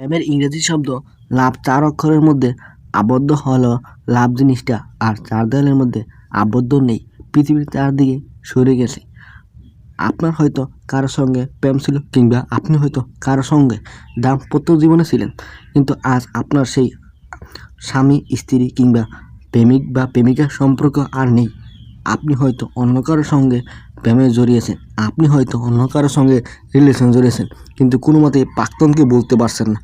প্রেমের ইংরেজি শব্দ লাভ চার অক্ষরের মধ্যে আবদ্ধ হলো। লাভ জিনিসটা আর চার দেওয়ালের মধ্যে আবদ্ধ নেই। পৃথিবীর চারদিকে সরে গেছে। আপনার হয়তো কারোর সঙ্গে প্রেম ছিল কিংবা আপনি হয়তো কারোর সঙ্গে দাম্পত্য জীবনে ছিলেন। কিন্তু আজ আপনার সেই স্বামী, স্ত্রী কিংবা প্রেমিক বা প্রেমিকার সম্পর্ক আর নেই। আপনি হয়তো অন্য কারোর সঙ্গে প্রেমে জড়িয়েছেন, আপনি হয়তো অন্য কারোর সঙ্গে রিলেশন জড়িয়েছেন, কিন্তু কোনো মতে প্রাক্তনকে বলতে পারছেন না।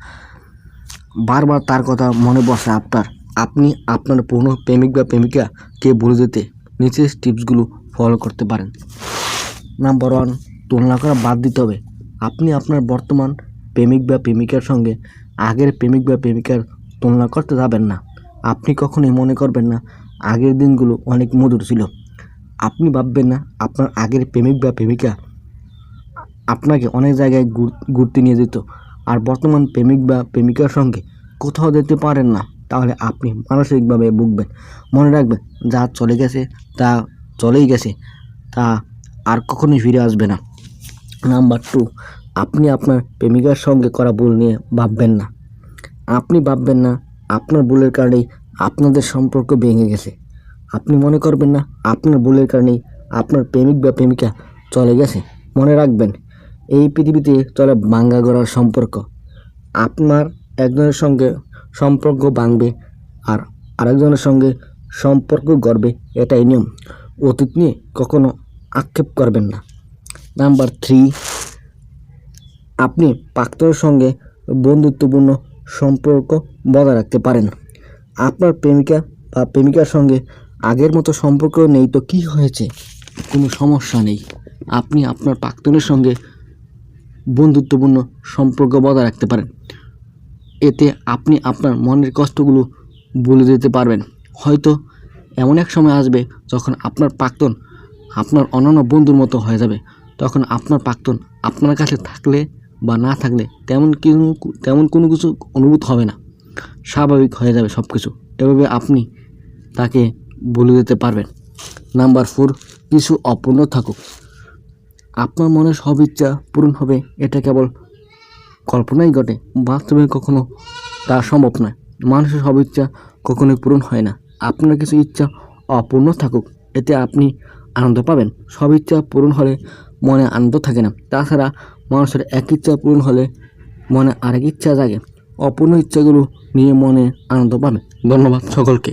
বারবার তার কথা মনে বসে আপনার। আপনি আপনার পুরনো প্রেমিক বা প্রেমিকাকে বলে দিতে নিচের টিপসগুলো ফলো করতে পারেন। নাম্বার ওয়ান তুলনা করা বাদ দিতে হবে। আপনি আপনার বর্তমান প্রেমিক বা প্রেমিকার সঙ্গে আগের প্রেমিক বা প্রেমিকার তুলনা করতে যাবেন না। আপনি কখনোই মনে করবেন না, আগের দিনগুলো অনেক মধুর ছিল। আপনি ভাববেন না, আপনার আগের প্রেমিক বা প্রেমিকা আপনাকে অনেক জায়গায় ঘুরতে নিয়ে যেত। আর বর্তমান প্রেমিক বা প্রেমিকার সঙ্গে কোথাও যেতে পারেন না, তাহলে আপনি মানসিকভাবে ভুগবেন। মনে রাখবেন, যা চলে গেছে, তা চলেই গেছে, তা আর কখনোই ফিরে আসবে না। নাম্বার টু আপনি আপনার প্রেমিকার সঙ্গে করা ভুল নিয়ে ভাববেন না। আপনি ভাববেন না, আপনার ভুলের কারণেই আপনাদের সম্পর্ক ভেঙে গেছে। আপনি মনে করবেন না, আপনার ভুলের কারণেই আপনার প্রেমিক বা প্রেমিকা চলে গেছে। মনে রাখবেন, এই পৃথিবীতে চলে ভাঙ্গা গড়ার সম্পর্ক। আপনার একজনের সঙ্গে সম্পর্ক ভাঙবে আর আরেকজনের সঙ্গে সম্পর্ক গড়বে এটাই নিয়ম। অতীত নিয়ে কখনো আক্ষেপ করবেন না। নাম্বার থ্রি আপনি প্রাক্তনের সঙ্গে বন্ধুত্বপূর্ণ সম্পর্ক বজায় রাখতে পারেন। আপনার প্রেমিকা বা প্রেমিকার সঙ্গে আগের মতো সম্পর্ক নেই তো কী হয়েছে? কোনো সমস্যা নেই। আপনি আপনার প্রাক্তনের সঙ্গে বন্ধুত্বপূর্ণ সম্পর্ক বজায় রাখতে পারেন। এতে আপনি আপনার মনের কষ্টগুলো বলে দিতে পারবেন। হয়তো এমন এক সময় আসবে যখন আপনার প্রাক্তন আপনার অন্যান্য বন্ধুর মতো হয়ে যাবে। তখন আপনার প্রাক্তন আপনার কাছে থাকলে বা না থাকলে তেমন কিছু তেমন কোনো কিছু অনুভূত হবে না। স্বাভাবিক হয়ে যাবে সব কিছু এভাবে আপনি তাকে বলে দিতে পারবেন। নাম্বার ফোর, কিছু অপূর্ণ থাকুক। আপনার মনে সব ইচ্ছা পূরণ হবে, এটা কেবল কল্পনাই ঘটে। বাস্তবে কখনো তা সম্ভব নয়। মানুষের সব ইচ্ছা কখনোই পূরণ হয় না। আপনার কিছু ইচ্ছা অপূর্ণ থাকুক, এতে আপনি আনন্দ পাবেন। সব ইচ্ছা পূরণ হলে মনে আনন্দ থাকে না। তাছাড়া মানুষের এক ইচ্ছা পূরণ হলে মনে আরেক ইচ্ছা জাগে। অপূর্ণ ইচ্ছাগুলো নিয়ে মনে আনন্দ পাবে ধন্যবাদ সকলকে।